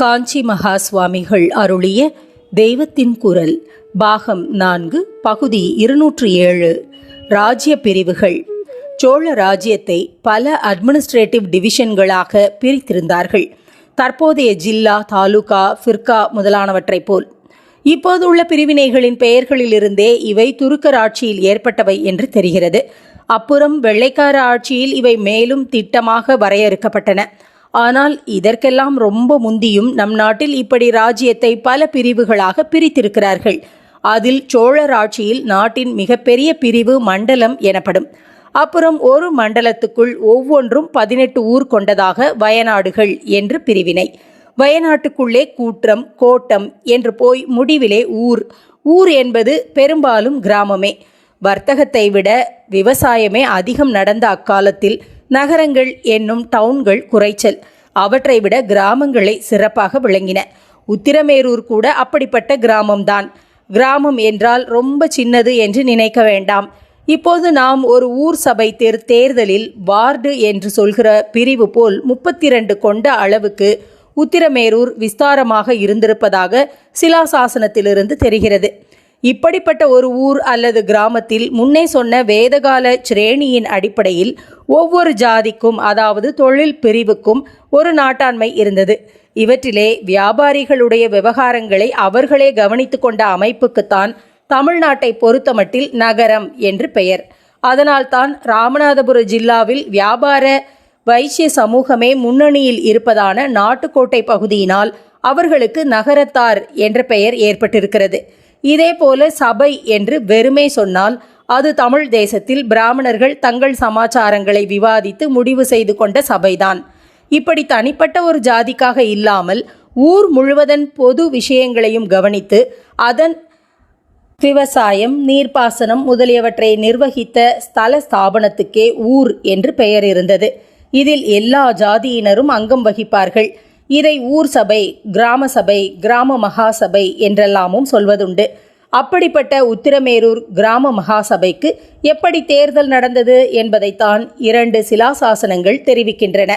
காஞ்சி மகா சுவாமிகள் அருளிய தெய்வத்தின் குரல் பாகம் நான்கு பகுதி இருநூற்று ஏழு. ராஜ்ய பிரிவுகள். சோழ ராஜ்யத்தை பல அட்மினிஸ்ட்ரேட்டிவ் டிவிஷன்களாக பிரித்திருந்தார்கள். தற்போதைய ஜில்லா தாலுகா ஃபிர்கா முதலானவற்றைப் போல். இப்போதுள்ள பிரிவினைகளின் பெயர்களிலிருந்தே இவை துருக்கர் ஆட்சியில் ஏற்பட்டவை என்று தெரிகிறது. அப்புறம் வெள்ளைக்கார ஆட்சியில் இவை மேலும் திட்டமாக வரையறுக்கப்பட்டன. ஆனால் இதற்கெல்லாம் ரொம்ப முந்தியும் நம் நாட்டில் இப்படி ராஜ்யத்தை பல பிரிவுகளாக பிரித்திருக்கிறார்கள். அதில் சோழர் ஆட்சியில் நாட்டின் மிகப்பெரிய பிரிவு மண்டலம் எனப்படும். அப்புறம் ஒரு மண்டலத்துக்குள் ஒவ்வொன்றும் பதினெட்டு ஊர் கொண்டதாக வயநாடுகள் என்று பிரிவினை. வயநாட்டுக்குள்ளே கூற்றம் கோட்டம் என்று போய் முடிவிலே ஊர். ஊர் என்பது பெரும்பாலும் கிராமமே. வர்த்தகத்தை விட விவசாயமே அதிகம் நடந்த அக்காலத்தில் நகரங்கள் என்னும் டவுன்கள் குறைச்சல். அவற்றை விட கிராமங்களே சிறப்பாக விளங்கின. உத்திரமேரூர் கூட அப்படிப்பட்ட கிராமம்தான். கிராமம் என்றால் ரொம்ப சின்னது என்று நினைக்க வேண்டாம். இப்போது நாம் ஒரு ஊர் சபை தேர் தேர்தலில் வார்டு என்று சொல்கிற பிரிவு போல் முப்பத்தி ரெண்டு கொண்ட அளவுக்கு உத்திரமேரூர் விஸ்தாரமாக இருந்திருப்பதாக சிலாசாசனத்திலிருந்து தெரிகிறது. இப்படிப்பட்ட ஒரு ஊர் அல்லது கிராமத்தில் முன்னே சொன்ன வேதகால சிரேணியின் அடிப்படையில் ஒவ்வொரு ஜாதிக்கும் அதாவது தொழில் பிரிவுக்கும் ஒரு நாட்டாண்மை இருந்தது. இவற்றிலே வியாபாரிகளுடைய விவகாரங்களை அவர்களே கவனித்து கொண்ட அமைப்புக்குத்தான் தமிழ்நாட்டை பொறுத்தமட்டில் நகரம் என்று பெயர். அதனால்தான் ராமநாதபுர ஜில்லாவில் வியாபார வைசிய சமூகமே முன்னணியில் இருப்பதான நாட்டுக்கோட்டை பகுதியினால் அவர்களுக்கு நகரத்தார் என்ற பெயர் ஏற்பட்டிருக்கிறது. இதேபோல சபை என்று வெறுமே சொன்னால் அது தமிழ் தேசத்தில் பிராமணர்கள் தங்கள் சமாச்சாரங்களை விவாதித்து முடிவு செய்து கொண்ட சபைதான். இப்படி தனிப்பட்ட ஒரு ஜாதிக்காக இல்லாமல் ஊர் முழுவதன் பொது விஷயங்களையும் கவனித்து அதன் விவசாயம் நீர்ப்பாசனம் முதலியவற்றை நிர்வகித்த ஸ்தல ஸ்தாபனத்துக்கே ஊர் என்று பெயர் இருந்தது. இதில் எல்லா ஜாதியினரும் அங்கம் வகிப்பார்கள். இதை ஊர் சபை கிராம சபை கிராம மகாசபை என்றெல்லாமும் சொல்வதுண்டு. அப்படிப்பட்ட உத்திரமேரூர் கிராம மகாசபைக்கு எப்படி தேர்தல் நடந்தது என்பதைத்தான் இரண்டு சிலாசாசனங்கள் தெரிவிக்கின்றன.